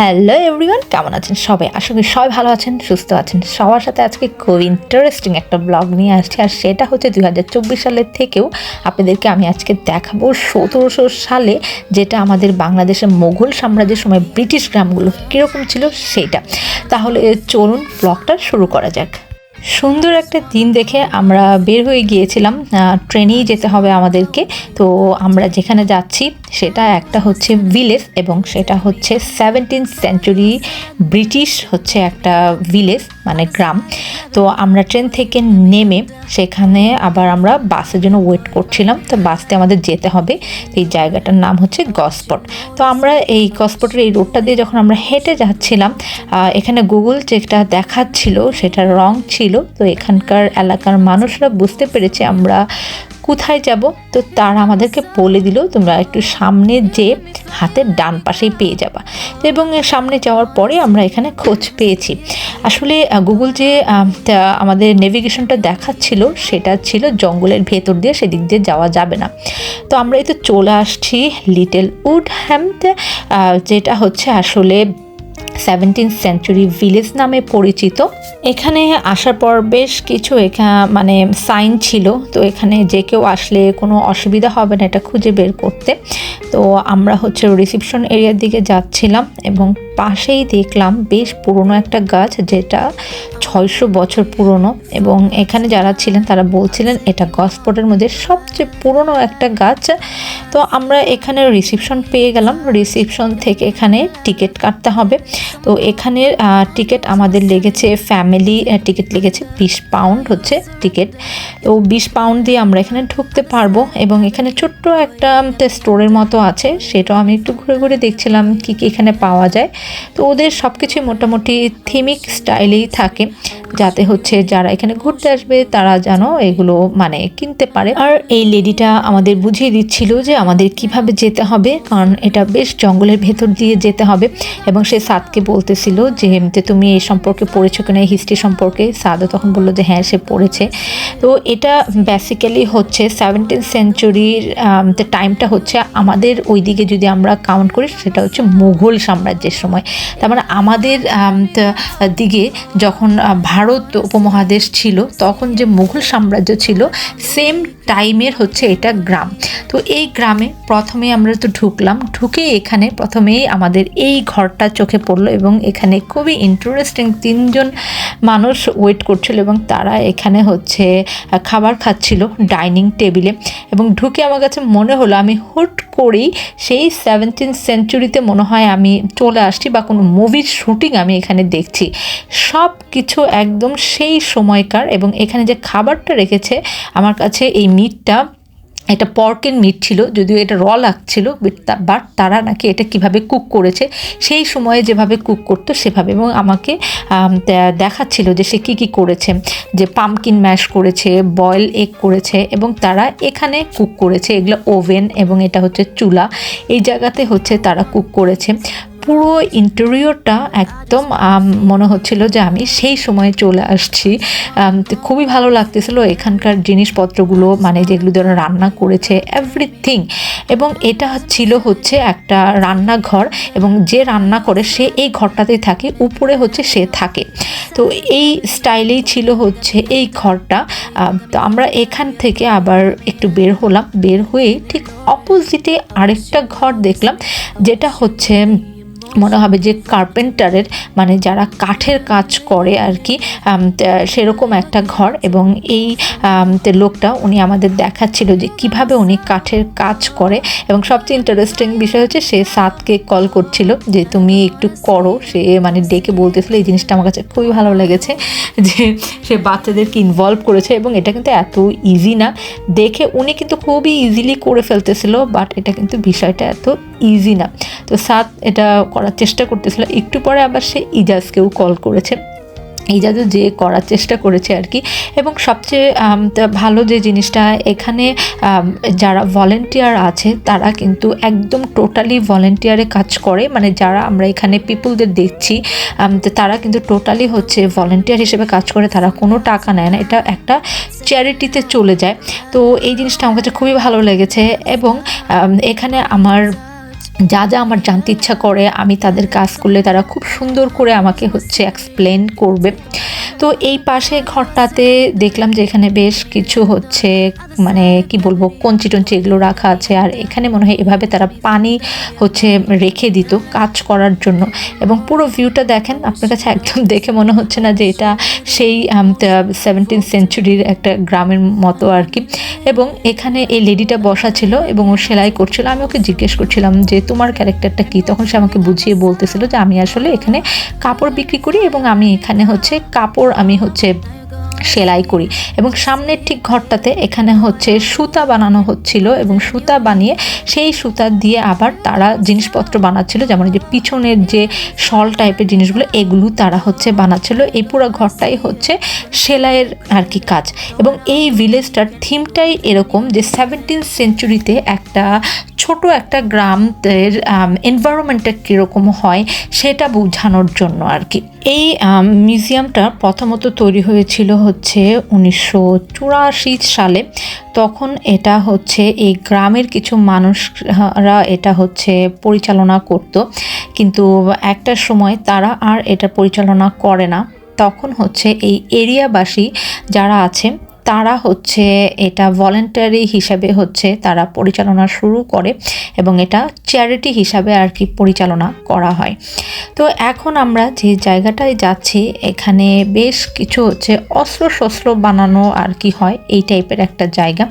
Hello everyone, কেমন আছেন সবাই? আশা করি সবাই ভালো আছেন, সুস্থ আছেন। সবার সাথে আজকে খুব ইন্টারেস্টিং একটা ব্লগ নিয়ে আসছি, আর সেটা হচ্ছে দুই হাজার চব্বিশ সালের থেকেও আপনাদেরকে আমি আজকে দেখাবো সতেরোশো সালে যেটা আমাদের বাংলাদেশের মোগল সাম্রাজ্যের সময় ব্রিটিশ গ্রামগুলো কীরকম ছিল সেইটা তাহলে চলুন ব্লগটা শুরু করা যাক। সুন্দর একটা দিন দেখে আমরা বের হয়ে গিয়েছিলাম ট্রেনেই যেতে হবে আমাদেরকে। তো আমরা যেখানে যাচ্ছি সেটা একটা হচ্ছে ভিলেজ এবং সেটা হচ্ছে সেভেন্টিন সেঞ্চুরি ব্রিটিশ হচ্ছে একটা ভিলেজ মানে গ্রাম। তো আমরা ট্রেন থেকে নেমে সেখানে আবার আমরা বাসের জন্য ওয়েট করছিলাম। তো বাসতে আমাদের যেতে হবে। এই জায়গাটার নাম হচ্ছে গসপট তো আমরা এই গসপটের এই রোডটা দিয়ে যখন আমরা হেঁটে যাচ্ছিলাম এখানে গুগল যেটা দেখাচ্ছিল সেটা রং ছিল। তো এখানকার এলাকার মানুষরা বুঝতে পেরেছে আমরা কোথায় যাব? তো তারা আমাদেরকে বলে দিল, তোমরা একটু সামনে যে হাতের ডান পাশেই পেয়ে যাবা। এবং সামনে যাওয়ার পরে আমরা এখানে খোঁজ পেয়েছি। আসলে গুগল যে আমাদের নেভিগেশনটা দেখাচ্ছিল, সেটা ছিল জঙ্গলের ভেতর দিয়ে সেদিক দিয়ে যাওয়া যাবে না। তো আমরা এই তো চলে আসছি লিটল উড হ্যামতে যেটা হচ্ছে আসলে সেভেন্টিন সেঞ্চুরি ভিলেজ নামে পরিচিত। এখানে আসার পর বেশ কিছু এখা মানে সাইন ছিল। তো এখানে যে কেউ আসলে কোনো অসুবিধা হবে না এটা খুঁজে বের করতে। তো আমরা হচ্ছে রিসিপশন এরিয়ার দিকে যাচ্ছিলাম এবং পাশেই দেখলাম বেশ পুরনো একটা গাছ যেটা ছয়শো বছর পুরনো এবং এখানে যারা ছিলেন তারা বলছিলেন এটা গসপটের মধ্যে সবচেয়ে পুরনো একটা গাছ। তো আমরা এখানে রিসিপশন পেয়ে গেলাম। রিসিপশন থেকে এখানে টিকিট কাটতে হবে। তো এখানের টিকিট আমাদের লেগেছে ফ্যামিলি টিকিট লেগেছে বিশ পাউন্ড হচ্ছে টিকিট তো বিশ পাউন্ড দিয়ে আমরা এখানে ঢুকতে পারব এবং এখানে ছোট্ট একটা স্টোরের মতো আছে। সেটাও আমি একটু ঘুরে ঘুরে দেখছিলাম কী কী এখানে পাওয়া যায়। তো ওদের সব কিছুই মোটামুটি থিমিক স্টাইলেই থাকে। যাতে হচ্ছে যারা এখানে ঘুরতে আসবে, তারা যেন এগুলো মানে কিনতে পারে। আর এই লেডিটা আমাদের বুঝিয়ে দিচ্ছিল যে আমাদের কীভাবে যেতে হবে, কারণ এটা বেশ জঙ্গলের ভেতর দিয়ে যেতে হবে। এবং সে সাদকে বলতেছিল যে তুমি এই সম্পর্কে পড়েছো কিনা? এই হিস্ট্রি সম্পর্কে? সাদও তখন বলল যে হ্যাঁ সে পড়েছে। তো এটা বেসিক্যালি হচ্ছে সেভেন্টিন সেঞ্চুরির টাইমটা হচ্ছে আমাদের ওই দিকে যদি আমরা কাউন্ট করি, সেটা হচ্ছে মুঘল সাম্রাজ্যের সময়। তার মানে আমাদের দিকে যখন ভারত উপমহাদেশ ছিল তখন যে মুঘল সাম্রাজ্য ছিল সেম টাইমের হচ্ছে এটা গ্রাম। তো এই গ্রামে প্রথমে আমরা তো ঢুকলাম, ঢুকে এখানে প্রথমেই আমাদের এই ঘরটা চোখে পড়ল এবং এখানে খুবই ইন্টারেস্টিং তিনজন মানুষ ওয়েট করছিল এবং তারা এখানে হচ্ছে খাবার খাচ্ছিল ডাইনিং টেবিলে এবং ঢুকে আমার কাছে মনে হলো আমি হুট করেই সেই সেভেন্টিন সেঞ্চুরিতে মনে হয় আমি চলে আসছি বা কোনো মুভির শুটিং আমি এখানে দেখছি। সব কিছু একদম সেই সময়কার এবং এখানে যে খাবারটা রেখেছে, আমার কাছে এই মিটটা এটা পর্কের মিট ছিল, যদিও এটা র লাগছিল বাট তারা নাকি এটা কীভাবে কুক করেছে, সেই সময়ে যেভাবে কুক করতো সেভাবে, এবং আমাকে দেখাচ্ছিল যে সে কী কী করেছে, যে পামকিন ম্যাশ করেছে বয়েল এগ করেছে, এবং তারা এখানে কুক করেছে, এগুলো ওভেন এবং এটা হচ্ছে চুলা, এই জায়গাতে হচ্ছে তারা কুক করেছে। পুরো ইন্টেরিয়রটা একদম মনে হচ্ছিল যে আমি সেই সময়ে চলে আসছি। খুবই ভালো লাগতেছিল এখানকার জিনিসপত্রগুলো মানে যেগুলো যারা রান্না করেছে এভরিথিং এবং এটা ছিল হচ্ছে একটা রান্নাঘর, এবং যে রান্না করে সে এই ঘরটাতেই থাকে, উপরে হচ্ছে সে থাকে। তো এই স্টাইলেই ছিল হচ্ছে এই ঘরটা। তো আমরা এখান থেকে আবার একটু বের হলাম। বের হয়ে ঠিক অপোজিটে আরেকটা ঘর দেখলাম, যেটা হচ্ছে মনে হবে যে কার্পেন্টারের মানে যারা কাঠের কাজ করে আর কি সেরকম একটা ঘর এবং এই লোকটা উনি আমাদের দেখাচ্ছিল যে কীভাবে উনি কাঠের কাজ করে এবং সবচেয়ে ইন্টারেস্টিং বিষয় হচ্ছে সে সাতকে কল করছিল যে তুমি একটু করো, সে মানে ডেকে বলতেছিল, এই জিনিসটা আমার কাছে খুবই ভালো লেগেছে যে সে বাচ্চাদেরকে ইনভলভ করেছে এবং এটা কিন্তু এত ইজি না। দেখে উনি কিন্তু খুবই ইজিলি করে ফেলতেছিল বাট এটা কিন্তু বিষয়টা এত ইজি না। তো সাত এটা করার চেষ্টা করতেছিল। একটু পরে আবার সে ইজাজকেও কল করেছে। ইজাজও যে করার চেষ্টা করেছে আর কি। এবং সবচেয়ে ভালো যে জিনিসটা, এখানে যারা ভলেন্টিয়ার আছে, তারা কিন্তু একদম টোটালি ভলেন্টিয়ারে কাজ করে। মানে যারা আমরা এখানে পিপুলদের দেখছি তারা কিন্তু টোটালি হচ্ছে ভলেন্টিয়ার হিসেবে কাজ করে। তারা কোনো টাকা নেয় না। এটা একটা চ্যারিটিতে চলে যায়। তো এই জিনিসটা আমার কাছে খুবই ভালো লেগেছে। এবং এখানে আমার যা যা আমার জানতে ইচ্ছা করে, আমি তাদের কাজ করলে তারা খুব সুন্দর করে আমাকে হচ্ছে এক্সপ্লেন করবে। তো এই পাশে ঘরটাতে দেখলাম যে এখানে বেশ কিছু হচ্ছে মানে কি বলব, কঞ্চি টঞ্চি এগুলো রাখা আছে। আর এখানে মনে হয় এভাবে তারা পানি হচ্ছে রেখে দিত কাজ করার জন্য। এবং পুরো ভিউটা দেখেন, আপনার কাছে একদম দেখে মনে হচ্ছে না যে এটা সেই সেভেন্টিন সেঞ্চুরির একটা গ্রামের মতো আর কি। এবং এখানে এই লেডিটা বসা ছিল এবং ও সেলাই করছিল। আমি ওকে জিজ্ঞেস করছিলাম যে, তোমার ক্যারেক্টারটা কি? তখন সে আমাকে বুঝিয়ে বলতেছিল যে, আমি আসলে এখানে কাপড় বিক্রি করি এবং আমি এখানে হচ্ছে কাপড় আমি হচ্ছে সেলাই করি। এবং সামনের ঠিক ঘরটাতে এখানে হচ্ছে সুতা বানানো হচ্ছিল এবং সুতা বানিয়ে সেই সুতা দিয়ে আবার তারা জিনিসপত্র বানাচ্ছিল। যেমন যে পিছনের যে শল টাইপের জিনিসগুলো, এগুলো তারা হচ্ছে বানাচ্ছিল। এই পুরো ঘরটাই হচ্ছে সেলাইয়ের আর কি কাজ। এবং এই ভিলেজটার থিমটাই এরকম যে সেভেন্টিন সেঞ্চুরিতে একটা ছোট একটা গ্রামের এনভায়রনমেন্টটা কীরকম হয় সেটা বোঝানোর জন্য আর কি। এই মিউজিয়ামটা প্রথমত তৈরি হয়েছিল হচ্ছে উনিশশো চুরাশি সালে। তখন এটা হচ্ছে এই গ্রামের কিছু মানুষরা এটা হচ্ছে পরিচালনা করত। কিন্তু একটা সময় তারা আর এটা পরিচালনা করে না। তখন হচ্ছে এই এরিয়াবাসী যারা আছে তারা হচ্ছে, এটা ভলেন্টারি হিসাবে হচ্ছে তারা পরিচালনা শুরু করে এবং এটা চ্যারিটি হিসাবে আর কি পরিচালনা করা হয়। তো এখন আমরা যে জায়গাটায় যাচ্ছি, এখানে বেশ কিছু হচ্ছে অস্ত্র শস্ত্র বানানো আর কি হয় এই টাইপের একটা জায়গা।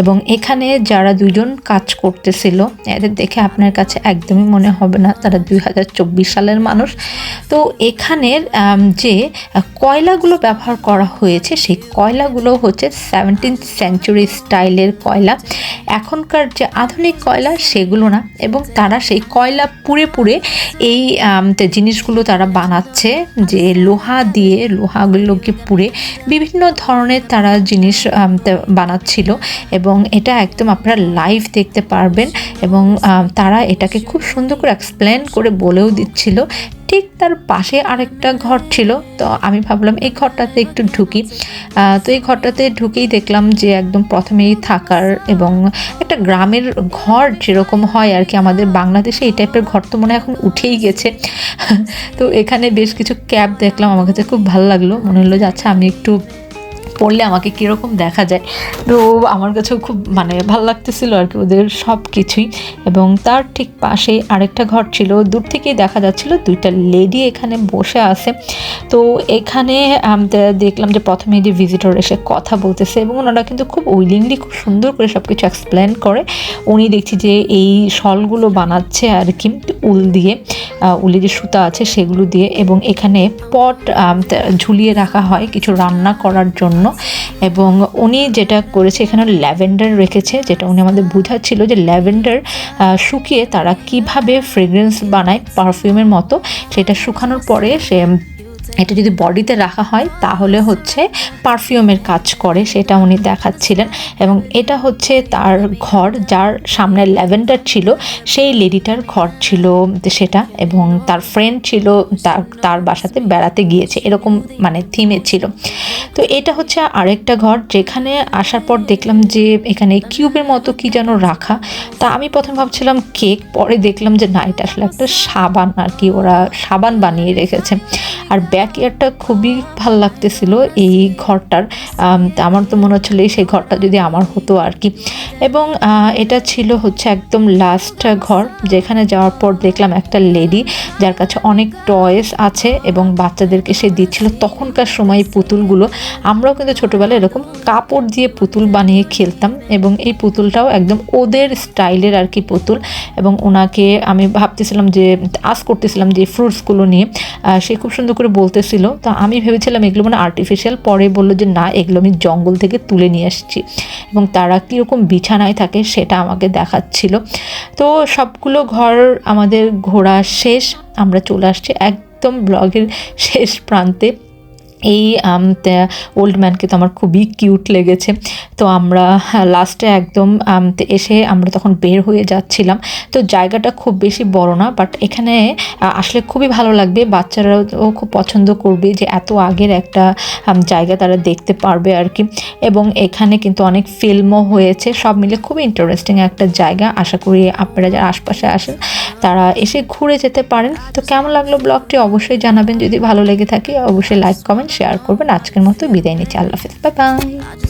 এবং এখানে যারা দুজন কাজ করতেছিল, এদের দেখে আপনার কাছে একদমই মনে হবে না, তারা দুই হাজার চব্বিশ সালের মানুষ। তো এখানের যে কয়লাগুলো ব্যবহার করা হয়েছে, সেই কয়লাগুলো হচ্ছে সেভেন্টিন সেঞ্চুরি স্টাইলের কয়লা। এখনকার যে আধুনিক কয়লা সেগুলো না, এবং তারা সেই কয়লা পুড়ে পুড়ে এই জিনিসগুলো তারা বানাচ্ছে যে লোহা দিয়ে লোহাগুলোকে পুড়ে বিভিন্ন ধরনের তারা জিনিস বানাচ্ছিল। এবং এটা একদম আপনারা লাইভ দেখতে পারবেন এবং তারা এটাকে খুব সুন্দর করে এক্সপ্লেন করে বলেও দিচ্ছিল ঠিক তার পাশে আরেকটা ঘর ছিল, তো আমি ভাবলাম এই ঘরটাতে একটু ঢুকি। তো এই ঘরটাতে ঢুকেই দেখলাম যে একদম প্রথমেই থাকার এবং একটা গ্রামের ঘর যেরকম হয় আর কি, আমাদের বাংলাদেশে এই টাইপের ঘর তো মনে হয় এখন উঠেই গেছে। তো এখানে বেশ কিছু ক্যাব দেখলাম, আমার কাছে খুব ভালো লাগল। মনে হলো যে আচ্ছা আমি একটু পড়লে আমাকে কীরকম দেখা যায়। তো আমার কাছেও খুব মানে ভালো লাগতেছিল আর কি ওদের সব কিছুই। এবং তার ঠিক পাশে আরেকটা ঘর ছিল, দূর থেকেই দেখা যাচ্ছিল দুইটা লেডি এখানে বসে আছে। তো এখানে দেখলাম যে প্রথমে যে ভিজিটর এসে কথা বলতেছে এবং ওনারা কিন্তু খুব উইলিংলি খুব সুন্দর করে সব কিছু এক্সপ্লেন করে। উনি দেখছি যে এই শলগুলো বানাচ্ছে আর কি, উল দিয়ে উলে যে সুতা আছে সেগুলো দিয়ে এবং এখানে পট ঝুলিয়ে রাখা হয় কিছু রান্না করার জন্য। এবং উনি যেটা করেছে, এখানে ল্যাভেন্ডার রেখেছে, যেটা উনি আমাদের বোঝাচ্ছিল যে ল্যাভেন্ডার শুকিয়ে তারা কীভাবে ফ্রেগ্রেন্স বানায় পারফিউমের মতো, সেটা শুকানোর পরে সে এটা যদি বডিতে রাখা হয়, তাহলে হচ্ছে পারফিউমের কাজ করে, সেটা উনি দেখাচ্ছিলেন। এবং এটা হচ্ছে তার ঘর, যার সামনে ল্যাভেন্ডার ছিল, সেই লেডিটার ঘর ছিল সেটা। এবং তার ফ্রেন্ড ছিল, তার তার বাসাতে বেড়াতে গিয়েছে, এরকম মানে থিমে ছিল। তো এটা হচ্ছে আরেকটা ঘর, যেখানে আসার পর দেখলাম যে এখানে কিউবের মতো কি যেন রাখা। তা আমি প্রথম ভাবছিলাম কেক পরে দেখলাম যে না, এটা আসলে একটা সাবান আর কি, ওরা সাবান বানিয়ে রেখেছে। আর ইয়ারটা খুবই ভালো লাগতেছিল এই ঘরটার। আমার তো মনে হচ্ছিল সেই ঘরটা যদি আমার হতো আর কি। এবং এটা ছিল হচ্ছে একদম লাস্ট ঘর, যেখানে যাওয়ার পর দেখলাম একটা লেডি যার কাছে অনেক টয়েস আছে এবং বাচ্চাদেরকে সে দিচ্ছিল। তখনকার সময় পুতুলগুলো, আমরাও কিন্তু ছোটোবেলায় এরকম কাপড় দিয়ে পুতুল বানিয়ে খেলতাম এবং এই পুতুলটাও একদম ওদের স্টাইলের আর কি পুতুল এবং ওনাকে আমি ভাবতেছিলাম যে আস করতেছিলাম যে ফ্রুটসগুলো নিয়ে। সে খুব সুন্দর করে বলতেছিল। তো আমি ভেবেছিলাম এগুলো মানে আর্টিফিশিয়াল পরে বলল যে, না, এগুলো আমি জঙ্গল থেকে তুলে নিয়ে আসছি। এবং তারা কীরকম বিছানায় থাকে, সেটা আমাকে দেখাচ্ছিল। তো সবগুলো ঘর আমাদের ঘোরা শেষ, আমরা চলে আসছি একদম ব্লগের শেষ প্রান্তে। এই ওল্ড ম্যানকে তো আমার খুবই কিউট লেগেছে। তো আমরা লাস্টে একদম আম, তে এসে আমরা তখন বের হয়ে যাচ্ছিলাম। তো জায়গাটা খুব বেশি বড় না বাট এখানে আসলে খুবই ভালো লাগবে। বাচ্চারাও খুব পছন্দ করবে যে এত আগের একটা জায়গা তারা দেখতে পারবে আর কি এবং এখানে কিন্তু অনেক ফিল্মও হয়েছে সব মিলে খুবই ইন্টারেস্টিং একটা জায়গা। আশা করি আপনারা যারা আশপাশে আসেন তারা এসে ঘুরে যেতে পারেন। তো কেমন লাগল ব্লগটি অবশ্যই জানাবেন। যদি ভালো লেগে থাকে অবশ্যই লাইক কমেন্ট শেয়ার করবেন। আজকের মতো বিদায় নিচ্ছি। আল্লাহ হাফিজ। Bye bye